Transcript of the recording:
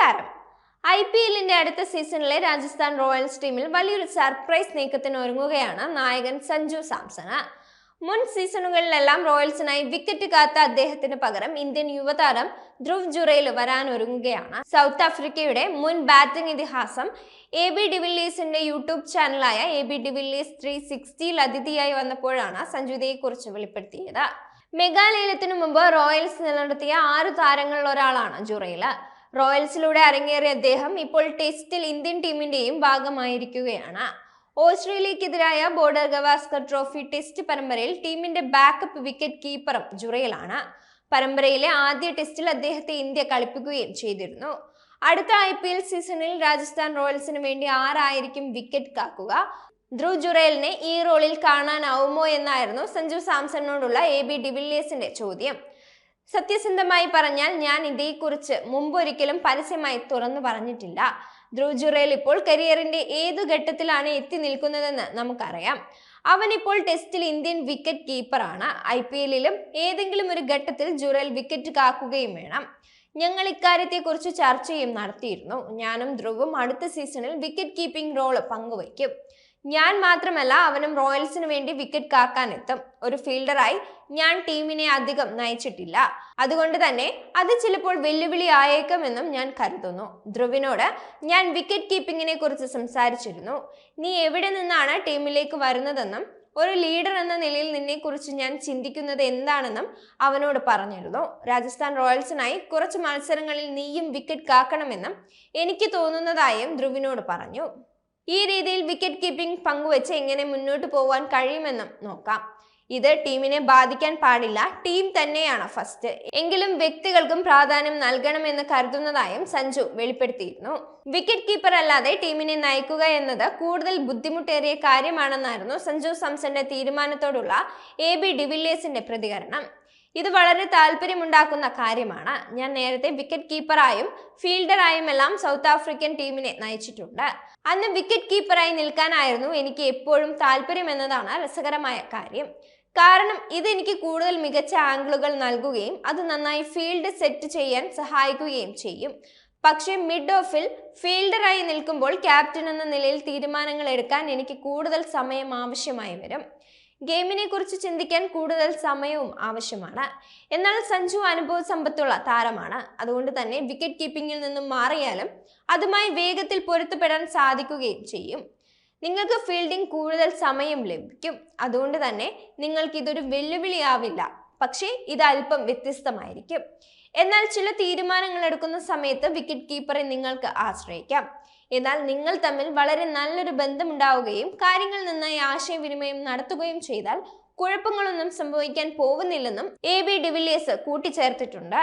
നമസ്കാരം I P എല്ലിന്റെ അടുത്ത സീസണിലെ രാജസ്ഥാൻ റോയൽസ് ടീമിൽ വലിയൊരു സർപ്രൈസ് നീക്കത്തിന് ഒരുങ്ങുകയാണ് നായകൻ സഞ്ജു സാംസണ്. മുൻ സീസണുകളിലെല്ലാം റോയൽസിനായി വിക്കറ്റ് കാത്ത അദ്ദേഹത്തിന് പകരം ഇന്ത്യൻ യുവതാരം ധ്രുവ് ജുറയിൽ വരാനൊരുങ്ങുകയാണ്. സൗത്ത് ആഫ്രിക്കയുടെ മുൻ ബാറ്റിംഗ് ഇതിഹാസം എ ബി ഡിവില്ലിയേഴ്സിന്റെ YouTube ചാനലായ A B de Villiers three സിക്സ്റ്റിയിൽ അതിഥിയായി വന്നപ്പോഴാണ് സഞ്ജുതയെക്കുറിച്ച് വെളിപ്പെടുത്തിയത്. മെഗാലയലത്തിനു മുമ്പ് റോയൽസ് നിലനിർത്തിയ ആറ് താരങ്ങളിൽ ഒരാളാണ് ജുറയിൽ റോയൽസിലൂടെ അരങ്ങേറിയ അദ്ദേഹം ഇപ്പോൾ ടെസ്റ്റിൽ ഇന്ത്യൻ ടീമിന്റെയും ഭാഗമായിരിക്കുകയാണ്. ഓസ്ട്രേലിയക്കെതിരായ ബോർഡർ ഗവാസ്കർ ട്രോഫി ടെസ്റ്റ് പരമ്പരയിൽ ടീമിന്റെ ബാക്കപ്പ് വിക്കറ്റ് കീപ്പറും ജുറയിലാണ് പരമ്പരയിലെ ആദ്യ ടെസ്റ്റിൽ അദ്ദേഹത്തെ ഇന്ത്യ കളിപ്പിക്കുകയും ചെയ്തിരുന്നു. അടുത്ത ഐ പി എൽ സീസണിൽ രാജസ്ഥാൻ റോയൽസിന് വേണ്ടി ആരായിരിക്കും വിക്കറ്റ് കാക്കുക? ധ്രുവ് ജുറേലിനെ ഈ റോളിൽ കാണാനാവുമോ എന്നായിരുന്നു സഞ്ജു സാംസണിനോടുള്ള എ ബി ഡിവില്ലിയേഴ്സിന്റെ ചോദ്യം. സത്യസന്ധമായി പറഞ്ഞാൽ ഞാൻ ഇതേക്കുറിച്ച് മുമ്പൊരിക്കലും പരസ്യമായി തുറന്നു പറഞ്ഞിട്ടില്ല. ധ്രുവ് ഇപ്പോൾ കരിയറിന്റെ ഏതു ഘട്ടത്തിലാണ് എത്തി നിൽക്കുന്നതെന്ന് നമുക്കറിയാം. അവൻ ഇപ്പോൾ ടെസ്റ്റിൽ ഇന്ത്യൻ വിക്കറ്റ് കീപ്പറാണ്. ഐ പി എല്ലിലും ഏതെങ്കിലും ഒരു ഘട്ടത്തിൽ ജുറേൽ വിക്കറ്റ് കാക്കുകയും വേണം. ഞങ്ങൾ ഇക്കാര്യത്തെക്കുറിച്ച് ചർച്ചയും നടത്തിയിരുന്നു. ഞാനും ധ്രുവും അടുത്ത സീസണിൽ വിക്കറ്റ് കീപ്പിംഗ് റോൾ പങ്കുവയ്ക്കും. ഞാൻ മാത്രമല്ല അവനും റോയൽസിന് വേണ്ടി വിക്കറ്റ് കാക്കാൻ എത്തും ഒരു ഫീൽഡറായി ഞാൻ ടീമിനെ അധികം നയിച്ചിട്ടില്ല. അതുകൊണ്ട് തന്നെ അത് ചിലപ്പോൾ വെല്ലുവിളി ആയേക്കുമെന്നും ഞാൻ കരുതുന്നു. ധ്രുവിനോട് ഞാൻ വിക്കറ്റ് കീപ്പിങ്ങിനെ കുറിച്ച് സംസാരിച്ചിരുന്നു. നീ എവിടെ നിന്നാണ് ടീമിലേക്ക് വരുന്നതെന്നും ഒരു ലീഡർ എന്ന നിലയിൽ നിന്നെക്കുറിച്ച് ഞാൻ ചിന്തിക്കുന്നത് എന്താണെന്നും അവനോട് പറഞ്ഞിരുന്നു. രാജസ്ഥാൻ റോയൽസിനായി കുറച്ച് മത്സരങ്ങളിൽ നീയും വിക്കറ്റ് കാക്കണമെന്നും എനിക്ക് തോന്നുന്നതായും ധ്രുവിനോട് പറഞ്ഞു. ഈ രീതിയിൽ വിക്കറ്റ് കീപ്പിംഗ് പങ്കുവെച്ച് എങ്ങനെ മുന്നോട്ട് പോകാൻ കഴിയുമെന്നും നോക്കാം. ഇത് ടീമിനെ ബാധിക്കാൻ പാടില്ല. ടീം തന്നെയാണ് ഫസ്റ്റ് എങ്കിലും വ്യക്തികൾക്കും പ്രാധാന്യം നൽകണമെന്ന് കരുതുന്നതായും സഞ്ജു വെളിപ്പെടുത്തിയിരുന്നു. വിക്കറ്റ് കീപ്പർ അല്ലാതെ ടീമിനെ നയിക്കുക എന്നത് കൂടുതൽ ബുദ്ധിമുട്ടേറിയ കാര്യമാണെന്നായിരുന്നു സഞ്ജു സാംസന്റെ തീരുമാനത്തോടുള്ള എ ബി ഡിവില്ലിയേഴ്സിന്റെ പ്രതികരണം. ഇത് വളരെ താല്പര്യമുണ്ടാക്കുന്ന കാര്യമാണ്. ഞാൻ നേരത്തെ വിക്കറ്റ് കീപ്പറായും ഫീൽഡറായും എല്ലാം സൗത്ത് ആഫ്രിക്കൻ ടീമിനെ നയിച്ചിട്ടുണ്ട്. അന്ന് വിക്കറ്റ് കീപ്പറായി നിൽക്കാനായിരുന്നു എനിക്ക് എപ്പോഴും താല്പര്യം എന്നതാണ് രസകരമായ കാര്യം. കാരണം ഇത് എനിക്ക് കൂടുതൽ മികച്ച ആംഗിളുകൾ നൽകുകയും അത് നന്നായി ഫീൽഡ് സെറ്റ് ചെയ്യാൻ സഹായിക്കുകയും ചെയ്യും. പക്ഷേ മിഡ് ഓഫിൽ ഫീൽഡറായി നിൽക്കുമ്പോൾ ക്യാപ്റ്റൻ എന്ന നിലയിൽ തീരുമാനങ്ങൾ എടുക്കാൻ എനിക്ക് കൂടുതൽ സമയം ആവശ്യമായി വരും. ഗെയിമിനെ കുറിച്ച് ചിന്തിക്കാൻ കൂടുതൽ സമയവും ആവശ്യമാണ്. എന്നാൽ സഞ്ജു അനുഭവ സമ്പത്തുള്ള താരമാണ്. അതുകൊണ്ട് തന്നെ വിക്കറ്റ് കീപ്പിംഗിൽ നിന്നും മാറിയാലും അതുമായി വേഗത്തിൽ പൊരുത്തപ്പെടാൻ സാധിക്കുകയും ചെയ്യും. നിങ്ങൾക്ക് ഫീൽഡിംഗ് കൂടുതൽ സമയം ലഭിക്കും. അതുകൊണ്ട് തന്നെ നിങ്ങൾക്ക് ഇതൊരു വെല്ലുവിളിയാവില്ല. പക്ഷേ ഇത് അല്പം വ്യത്യസ്തമായിരിക്കും. എന്നാൽ ചില തീരുമാനങ്ങൾ എടുക്കുന്ന സമയത്ത് വിക്കറ്റ് കീപ്പറെ നിങ്ങൾക്ക് ആശ്രയിക്കാം. എന്നാൽ നിങ്ങൾ തമ്മിൽ വളരെ നല്ലൊരു ബന്ധമുണ്ടാവുകയും കാര്യങ്ങൾ നന്നായി ആശയവിനിമയം നടത്തുകയും ചെയ്താൽ കുഴപ്പങ്ങളൊന്നും സംഭവിക്കാൻ പോകുന്നില്ലെന്നും എ ബി ഡിവില്ലിയേഴ്സ് കൂട്ടിച്ചേർത്തിട്ടുണ്ട്.